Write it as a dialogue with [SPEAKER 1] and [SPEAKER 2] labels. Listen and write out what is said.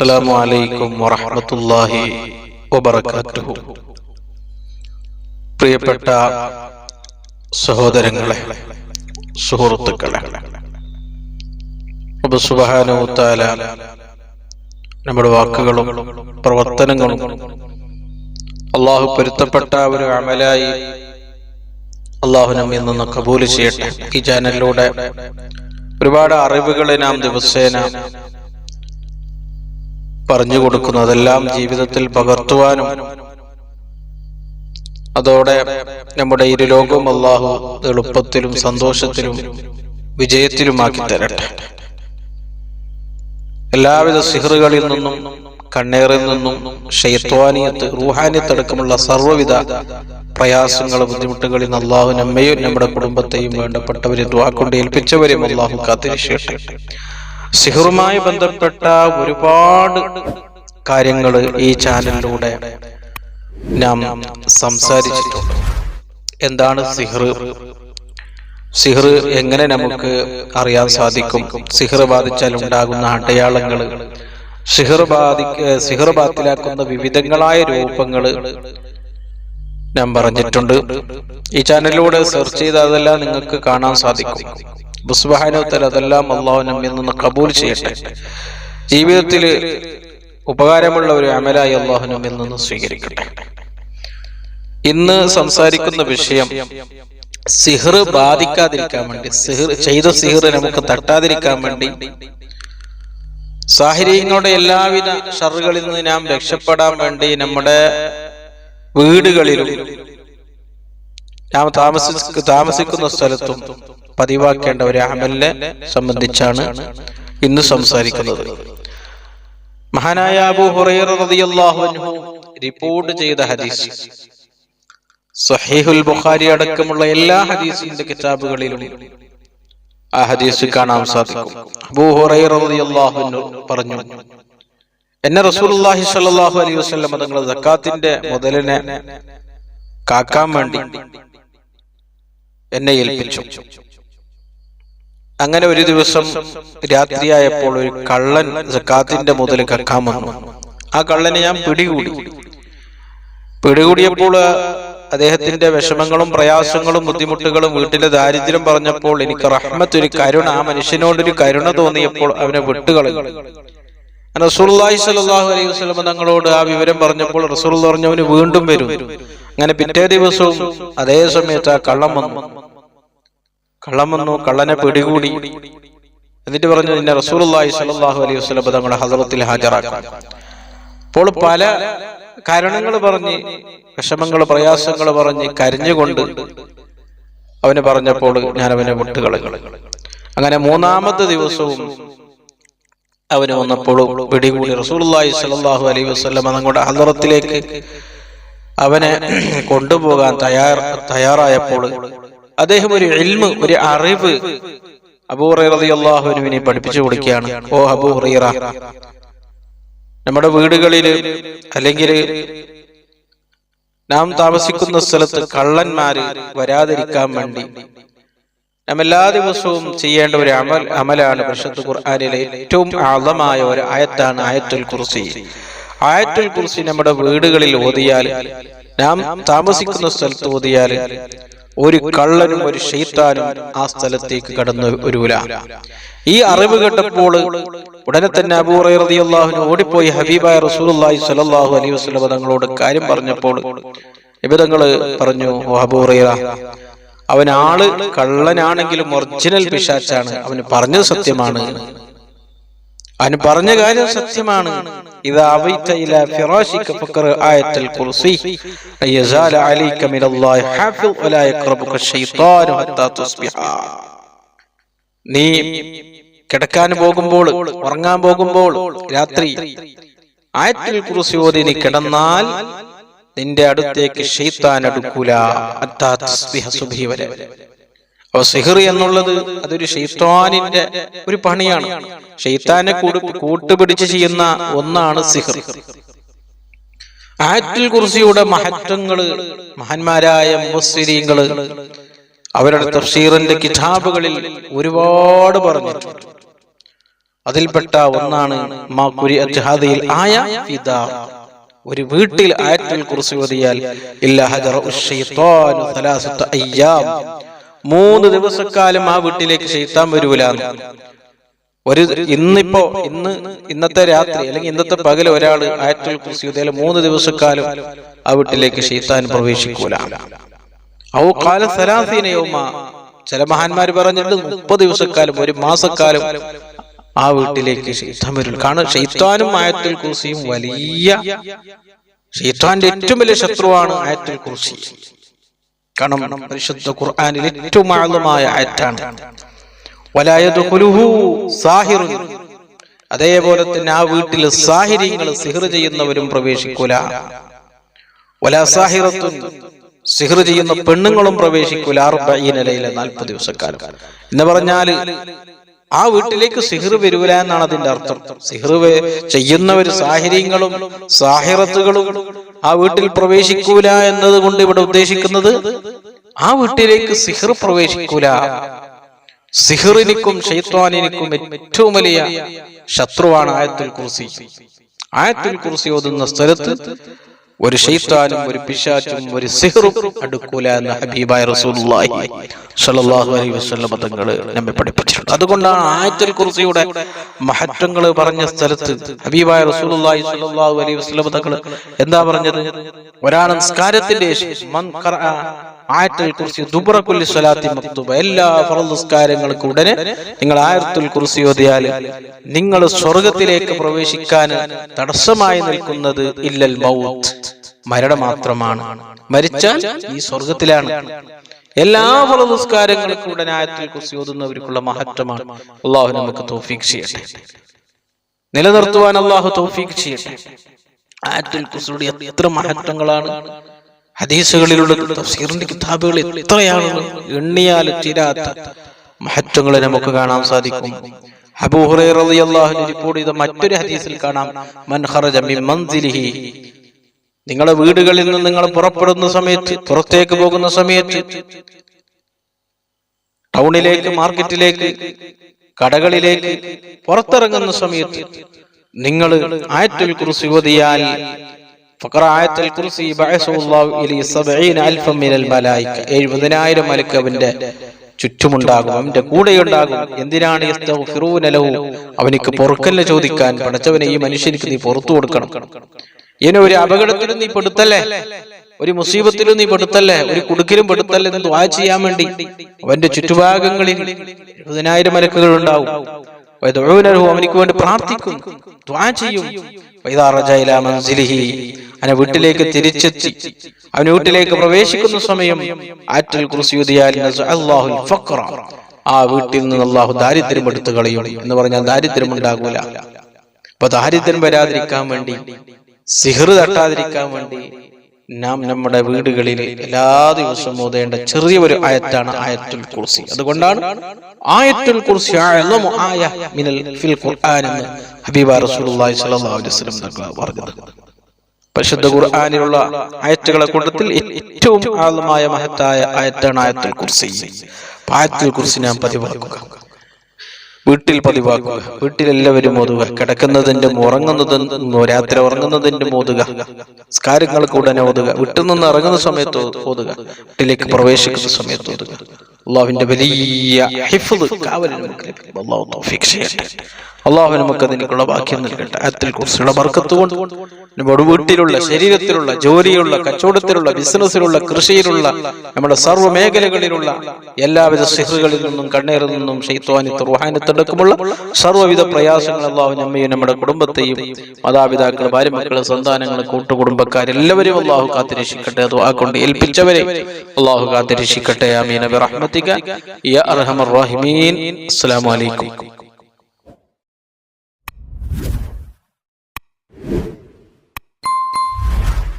[SPEAKER 1] അസ്സലാമു അലൈക്കും വറഹമത്തുല്ലാഹി വബർക്കാറ്റുഹു പ്രിയപ്പെട്ട സഹോദരങ്ങളെ സുഹൃത്തുക്കളെ സുബഹാനൂത്താല നമ്മുടെ വാക്കുകളും പ്രവർത്തനങ്ങളും അള്ളാഹു പൊരുത്തപ്പെട്ട ഒരു അമലായി അള്ളാഹു നമ്മിൽ നിന്ന് കബൂൽ ചെയ്യട്ടെ. ഈ ചാനലിലൂടെ ഒരുപാട് അറിവുകളെ നാം ദിവസേന പറഞ്ഞു കൊടുക്കുന്നതെല്ലാം ജീവിതത്തിൽ പകർത്തുവാനും അതോടെ നമ്മുടെ ഇരു ലോകവും അള്ളാഹു എളുപ്പത്തിലും സന്തോഷത്തിലും വിജയത്തിലുമാക്കി തരട്ടെ. എല്ലാവിധ സിഹറുകളിൽ നിന്നും കണ്ണേറിൽ നിന്നും ഷെയ്ത്വാനിയത്ത് റൂഹാനിയത്ത് അടക്കമുള്ള സർവവിധ പ്രയാസങ്ങളും ബുദ്ധിമുട്ടുകളിൽ നിന്ന് അള്ളാഹു നമ്മയും നമ്മുടെ കുടുംബത്തെയും വേണ്ടപ്പെട്ടവരെ ദ്വാക്കൊണ്ട് ഏൽപ്പിച്ചവരെയും അള്ളാഹു കാത്തിരിശേട്ടെ സിഹറുമായി ബന്ധപ്പെട്ട ഒരുപാട് കാര്യങ്ങൾ ഈ ചാനലിലൂടെ നാം സംസാരിച്ചിട്ടുണ്ട്. എന്താണ് സിഹർ സിഹർ എങ്ങനെ നമുക്ക് അറിയാൻ സാധിക്കും? സിഹർ ബാധിച്ചാൽ ഉണ്ടാകുന്ന അടയാളങ്ങൾ സിഹർ ബാധി സിഹർ ബാത്തിലാക്കുന്ന വിവിധങ്ങളായ രൂപങ്ങൾ ഞാൻ പറഞ്ഞിട്ടുണ്ട്. ഈ ചാനലിലൂടെ സെർച്ച് ചെയ്ത് അതെല്ലാം നിങ്ങൾക്ക് കാണാൻ സാധിക്കും. ബുസ്ബഹാനോത്തൽ അതെല്ലാം അള്ളാഹു നമ്മിൽ നിന്ന് കബൂൽ ചെയ്യട്ടെ. ജീവിതത്തിൽ ഉപകാരമുള്ള ഒരു അമലായി അള്ളാഹു നമ്മിൽ നിന്ന് സ്വീകരിക്കട്ടെ. ഇന്ന് സംസാരിക്കുന്ന വിഷയം സിഹർ ബാധിക്കാതിരിക്കാൻ വേണ്ടി സിഹർ ചെയ്ത സിഹർ നമുക്ക് തട്ടാതിരിക്കാൻ വേണ്ടി സാഹചര്യങ്ങളുടെ എല്ലാവിധ ഷറുകളിൽ നിന്ന് നാം രക്ഷപ്പെടാൻ വേണ്ടി നമ്മുടെ വീടുകളിലും നാം താമസി താമസിക്കുന്ന സ്ഥലത്തും പതിവാക്കേണ്ട ഒരു അമലിനെ സംബന്ധിച്ചാണ് ഇന്ന് സംസാരിക്കുന്നത്. മഹാനായ അബു റിപ്പോർട്ട് ചെയ്ത ഹദീസ്. സഹീഹുൽ ബുഖാരി അടക്കമുള്ള എല്ലാ ഹദീസിന്റെ കിതാബുകളിലും ആ ഹദീസ് കാണാൻ സാധിക്കും. അബൂ പറഞ്ഞു എന്നെ റസൂലുള്ളാഹി സ്വല്ലല്ലാഹു അലൈഹി വസല്ലം തങ്ങൾ സക്കാത്തിന്റെ മുതലിനെ കാക്കാൻ വേണ്ടി എന്നെ ഏൽപ്പിച്ചു. അങ്ങനെ ഒരു ദിവസം രാത്രിയായപ്പോൾ ഒരു കള്ളൻ സക്കാത്തിന്റെ മുതൽ കക്കാൻ വന്നു. ആ കള്ളനെ ഞാൻ പിടികൂടി. പിടികൂടിയപ്പോൾ അദ്ദേഹത്തിന്റെ വിഷമങ്ങളും പ്രയാസങ്ങളും ബുദ്ധിമുട്ടുകളും വീട്ടിലെ ദാരിദ്ര്യം പറഞ്ഞപ്പോൾ എനിക്ക് റഹ്മത്ത് ഒരു കരുണ ആ മനുഷ്യനോടൊരു കരുണ തോന്നിയപ്പോൾ അവനെ വിട്ടുകളഞ്ഞു. റസൂർലാഹി സലാഹു അലൈഹി വസ്ലം തങ്ങളോട് ആ വിവരം പറഞ്ഞപ്പോൾ റസൂൽ പറഞ്ഞവന് വീണ്ടും വരും. അങ്ങനെ പിറ്റേ ദിവസവും അതേ സമയത്ത് ആ കള്ളം വന്നു. കള്ളം വന്നു കള്ളനെ പിടികൂടി. എന്നിട്ട് പറഞ്ഞു നിന്നെ റസൂലി സലാഹു അലൈഹി വസ്ലം തങ്ങളുടെ ഹസറത്തിൽ ഹാജരാക്കാം. അപ്പോൾ പല കാരണങ്ങൾ പറഞ്ഞ് വിഷമങ്ങൾ പ്രയാസങ്ങൾ പറഞ്ഞ് കരഞ്ഞുകൊണ്ട് അവന് പറഞ്ഞപ്പോൾ ഞാൻ അവനെ വിട്ടുകളഞ്ഞു. അങ്ങനെ മൂന്നാമത്തെ ദിവസവും അവന് വന്നപ്പോൾ പിടികൂടി റസൂലി സലാഹു അലൈഹി വസ്ലം തങ്ങളുടെ ഹസറത്തിലേക്ക് അവനെ കൊണ്ടുപോകാൻ തയ്യാറായപ്പോൾ അദ്ദേഹം ഒരു ഇൽമ് ഒരു അറിവ് അബൂറിയാഹുവിനെ പഠിപ്പിച്ചു കൊടുക്കുകയാണ്. ഓ അബൂ റീറ നമ്മുടെ വീടുകളിൽ അല്ലെങ്കിൽ നാം താമസിക്കുന്ന സ്ഥലത്ത് കള്ളന്മാര് വരാതിരിക്കാൻ വേണ്ടി നാം എല്ലാ ദിവസവും ചെയ്യേണ്ട ഒരു അമൽ അമലാണ് പരിശുദ്ധ ഖുർആാനിലെ ഏറ്റവും ആളമായ ഒരു ആയത്താണ് ആയത്തുൽ കുർസി. ആയത്തുൽ കുർസി നമ്മുടെ വീടുകളിൽ ഓതിയാൽ നാം താമസിക്കുന്ന സ്ഥലത്ത് ഓതിയാൽ ഒരു കള്ളനും ഒരു ഷെയ്ത്താനും ആ സ്ഥലത്തേക്ക് കടന്നു വരൂല. ഈ അറിവ് കേട്ടപ്പോൾ ഉടനെ തന്നെ അബൂറിയാഹുന് ഓടിപ്പോയി. ഹബീബായ റസൂലി സലാഹു അലൈഹി വസ്ലം തങ്ങളോട് കാര്യം പറഞ്ഞപ്പോൾ നിബിതങ്ങൾ പറഞ്ഞു ഓ അബൂറിയ അവൻ ആൾ കള്ളനാണെങ്കിലും ഒറിജിനൽ പിശാച്ചാണ്. അവന് പറഞ്ഞത് സത്യമാണ്. അവന് പറഞ്ഞ കാര്യം സത്യമാണ്. തുസ്ബിഹ. നീ കിടക്കാൻ പോകുമ്പോൾ ഉറങ്ങാൻ പോകുമ്പോൾ രാത്രി ആയത്തിൽ കുറിച്ച് ഓതി നീ കിടന്നാൽ നിന്റെ അടുത്തേക്ക് ഷെയ്ത്താൻ അടുക്കൂല. തുസ്ബിഹ സുബ്ഹി വരെ. അപ്പൊ സിഹർ എന്നുള്ളത് അതൊരു ഷെയ്ത്താനിന്റെ ഒരു പണിയാണ്. ഷെയ്ത്താനെ കൂട് കൂട്ടുപിടിച്ച് ചെയ്യുന്ന ഒന്നാണ് സിഹർ. ആറ്റിൽ കുർസിയുടെ മഹത്വങ്ങൾ മഹാന്മാരായ മുസ്ലിങ്ങൾ അവരുടെ തഫ്സീറിന്റെ കിതാബുകളിൽ ഒരുപാട് പറഞ്ഞിട്ടുണ്ട്. അതിൽപ്പെട്ട ഒന്നാണ് ആയ. ഒരു വീട്ടിൽ ആയത്തുൽ കുറിച്ച് ഓതിയാൽ മൂന്ന് ദിവസക്കാലം ആ വീട്ടിലേക്ക് ശൈത്താൻ വരൂല. ഒരു ഇന്നിപ്പോ ഇന്ന് ഇന്നത്തെ രാത്രി അല്ലെങ്കിൽ ഇന്നത്തെ പകൽ ഒരാൾ ആയത്തുൽ കുർസി ഓതിയാൽ മൂന്ന് ദിവസക്കാലം ആ വീട്ടിലേക്ക് ശൈത്താൻ പ്രവേശിക്കൂല. ഔ കാല സലാസീനയോമ ചില മഹാന്മാർ പറഞ്ഞിട്ട് മുപ്പത് ദിവസക്കാലം ഒരു മാസക്കാലം ആ വീട്ടിലേക്ക് ശൈത്താൻ വരും കാരണം ഷെയ്ത്താനും ആയത്തുൽ കുർസിയും വലിയ ഷെയ്ത്താന്റെ ഏറ്റവും വലിയ ശത്രുവാണ് ആയത്തുൽ കുർസി. കാരണം പരിശുദ്ധ ഖുർആനിൽ ഏറ്റവും ആഴമായ ആറ്റാണ് അതേപോലെ തന്നെ ആ വീട്ടിൽ സാഹിര്യങ്ങൾ സിഹർ ചെയ്യുന്നവരും പ്രവേശിക്കൂല. വലാ സാഹിറത്തുൻ സിഹർ ചെയ്യുന്ന പെണ്ണുങ്ങളും പ്രവേശിക്കൂല. അറുബീനലയിലെ നാൽപ്പത് ദിവസക്കാലം. എന്ന് പറഞ്ഞാൽ ആ വീട്ടിലേക്ക് സിഹർ വരൂല എന്നാണ് അതിന്റെ അർത്ഥം. സിഹർ ചെയ്യുന്നവര് സാഹചര്യങ്ങളും സാഹിറത്തുകളും ആ വീട്ടിൽ പ്രവേശിക്കൂല എന്നത് കൊണ്ട് ഇവിടെ ഉദ്ദേശിക്കുന്നത് ആ വീട്ടിലേക്ക് സിഹർ പ്രവേശിക്കൂല. സിഹറിനിക്കും ഷെയ്ത്വാനിനിക്കും ഏറ്റവും വലിയ ശത്രുവാണ് ആയത്തുൽ കുർസി. ആയത്തുൽ കുർസി ഓതുന്ന സ്ഥലത്ത് ഒരു ഷെയ്ത്താനും ഒരു പിശാച്ചും ഒരു സിഹറും അടുക്കൂല എന്ന ഹബീബായ റസൂലുള്ളാഹി സ്വല്ലല്ലാഹു അലൈഹി വസല്ലം തങ്ങൾ നമ്മെ പഠിപ്പിച്ചിട്ടുണ്ട്. അതുകൊണ്ടാണ് ആയത്തുൽ കുർസിയുടെ മഹത്വങ്ങൾ പറഞ്ഞ സ്ഥലത്ത് ഹബീബായ റസൂലുള്ളാഹി സ്വല്ലല്ലാഹു അലൈഹി വസല്ലം തങ്ങൾ എന്താ പറഞ്ഞത്? ഒരാൾ നിസ്കാരത്തിന്റെ ശേഷം മൻ ഖറഅ ആയത്തുൽ കുർസി ദുബറ കുല്ലി സ്വലാത്തി മക്തുബ എല്ലാ ഫറദ് നിസ്കാരങ്ങൾക്കും ഉടനെ നിങ്ങൾ ആയത്തുൽ കുർസി ഓതിയാൽ നിങ്ങൾ സ്വർഗത്തിലേക്ക് പ്രവേശിക്കാൻ തടസ്സമായി നിൽക്കുന്നത് ഇല്ലൽ മൗത്ത്. മരണം മാത്രമാണ് മരിച്ചാൽ ഈ സ്വർഗത്തിലാണ്. എല്ലാ ഫല നിസ്കാരങ്ങൾക്കും ന്യായത്തിൽ ആയത്തുൽ ഓതുന്നവർക്കുള്ള മഹത്വമാണ്. അള്ളാഹു നമുക്ക് തോഫീക്ക് ചെയ്യട്ടെ. നിലനിർത്തുവാൻ അള്ളാഹു തോഫീക്ക് ചെയ്യട്ടെ. ആയത്തുൽ കുസിയുടെ എത്ര മഹത്വങ്ങളാണ്. ഹദീസുകളിലുള്ള തഫ്സീറിന്റെ കിതാബുകൾ എത്രയാണ് എണ്ണിയാൽ തീരാത്ത മഹത്വങ്ങളെ നമുക്ക് കാണാൻ സാധിക്കും. അബൂ ഹുറൈറ റളിയല്ലാഹു അൻഹു റിപ്പോർട്ട് ചെയ്ത മറ്റൊരു ഹദീസിൽ കാണാം. മൻ ഖറജ മിൻ മൻസിലിഹി നിങ്ങളെ വീടുകളിൽ നിന്ന് നിങ്ങൾ പുറപ്പെടുന്ന സമയത്ത് പുറത്തേക്ക് പോകുന്ന സമയത്ത് ടൗണിലേക്ക് മാർക്കറ്റിലേക്ക് കടകളിലേക്ക് പുറത്തിറങ്ങുന്ന സമയത്ത് നിങ്ങൾ ആയത്തുൽ കുറിച്ച് യുവതിയാൽ എഴുപതിനായിരം മലക്ക് അവന്റെ ചുറ്റുമുണ്ടാകും അവന്റെ കൂടെയുണ്ടാകും. എന്തിനാണ് അവനിക്ക് പൊറുക്കല്ല ചോദിക്കാൻ പഠിച്ചവനെ ഈ മനുഷ്യനിക്ക് നീ പുറത്തു കൊടുക്കണം. ഇനി ഒരു അപകടത്തിലും നീ പെടുത്തല്ലേ? ഒരു മുസീബത്തിലും നീ പെടുത്തല്ലേ? ഒരു കുടുക്കിലും പെടുത്തല്ലേ എന്ന് ദ്വാ ചെയ്യാൻ വേണ്ടി അവന്റെ ചുറ്റുഭാഗങ്ങളിൽ എഴുപതിനായിരം മലക്കുകൾ ഉണ്ടാവും. അവനിക്ക് വേണ്ടി പ്രാർത്ഥിക്കും. ദ്വാ ചെയ്യും. അവനെ വീട്ടിലേക്ക് തിരിച്ചെത്തി. അവൻ വീട്ടിലേക്ക് പ്രവേശിക്കുന്ന സമയം ആറ്റൽ അല്ലാഹുൽ ഫഖ്റ. ആ വീട്ടിൽ നിന്ന് അള്ളാഹു ദാരിദ്ര്യം എടുത്തു കളയും എന്ന് പറഞ്ഞാൽ ദാരിദ്ര്യം ഉണ്ടാകൂല. അപ്പൊ ദാരിദ്ര്യം വരാതിരിക്കാൻ വേണ്ടി സിഹർ തട്ടാതിരിക്കാൻ വേണ്ടി നാം നമ്മുടെ വീടുകളിൽ എല്ലാ ദിവസവും ഓതേണ്ട ചെറിയ ഒരു ആയത്താണ് ആയത്തുൽ കുർസി. അതുകൊണ്ടാണ് ആയത്തുൽ കുർസി ആയ മിനൽ ഫിൽ ഖുർആൻ ഹബീബ റസൂലുള്ളാഹി സ്വല്ലല്ലാഹു അലൈഹി വസല്ലം തങ്ങൾ പറഞ്ഞത്. പരിശുദ്ധ ഖുർആനിലുള്ള ആയത്തുകളെ കൂട്ടത്തിൽ ഏറ്റവും ആഴമായ മഹത്തായ ആയത്താണ് ആയത്തുൽ കുർസി. ആയത്തുൽ കുർസി നാം പതിവാക്കുക. വീട്ടിൽ പതിവാക്കുക. വീട്ടിലെല്ലാവരും ഓതുക. കിടക്കുന്നതിന്റെ ഉറങ്ങുന്നതും രാത്രി ഉറങ്ങുന്നതിന്റെ ഓതുക സ്കാരങ്ങൾക്ക് ഉടനെ ഓതുക. വീട്ടിൽ നിന്ന് ഇറങ്ങുന്ന സമയത്ത് ഓതുക. വീട്ടിലേക്ക് പ്രവേശിക്കുന്ന സമയത്ത് ഓതുക. അള്ളാഹുവിന്റെ വലിയ ഹിഫ്ദ് കാവൽ ചെയ്യട്ടെ. അള്ളാഹു നമുക്ക് അതിനുള്ള ഭാഗ്യം നൽകട്ടെ. അത്തിൽ കുറിച്ചുള്ള ബർക്കത്തുകൊണ്ട് നമ്മുടെ വീട്ടിലുള്ള ശരീരത്തിലുള്ള ജോലിയുള്ള കച്ചവടത്തിലുള്ള ബിസിനസ്സിലുള്ള കൃഷിയിലുള്ള നമ്മുടെ സർവ മേഖലകളിലുള്ള എല്ലാവിധ സിഹുകളിൽ നിന്നും കണ്ണീരിൽ നിന്നും ശൈത്വാനി തുർഹാനത്തടക്കമുള്ള സർവവിധ പ്രയാസങ്ങൾ അള്ളാഹു അമ്മയും നമ്മുടെ കുടുംബത്തെയും മാതാപിതാക്കൾ ഭാര്യമക്കൾ സന്താനങ്ങൾ കൂട്ടുകുടുംബക്കാരെല്ലാവരും അള്ളാഹു കാത്തിരക്ഷിക്കട്ടെ അത് ആ കൊണ്ട് ഏൽപ്പിച്ചവരെ അള്ളാഹു കാത്തിരക്ഷിക്കട്ടെ. ആമീൻ. റഹ്മത്തിക യാ അർഹമർ റഹീമീൻ. അസ്സലാമു അലൈക്കും.